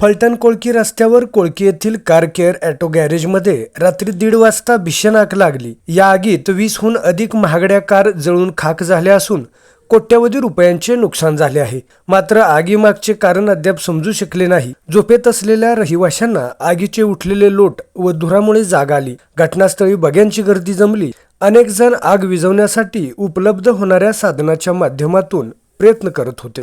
फलटण कोळकी रस्त्यावर कोळकी येथील car care auto गॅरेजमध्ये रात्री दीड वाजता भीषण आग लागली. या आगीत वीसहून अधिक महागड्या कार जळून खाक झाल्या असून कोट्यवधी रुपयांचे नुकसान झाले आहे. मात्र आगीमागचे कारण अद्याप समजू शकले नाही. झोपेत असलेल्या रहिवाशांना आगीचे उठलेले लोट व धुरामुळे जाग आली. घटनास्थळी बघ्यांची गर्दी जमली. अनेक जण आग विझवण्यासाठी उपलब्ध होणाऱ्या साधनाच्या माध्यमातून प्रयत्न करत होते.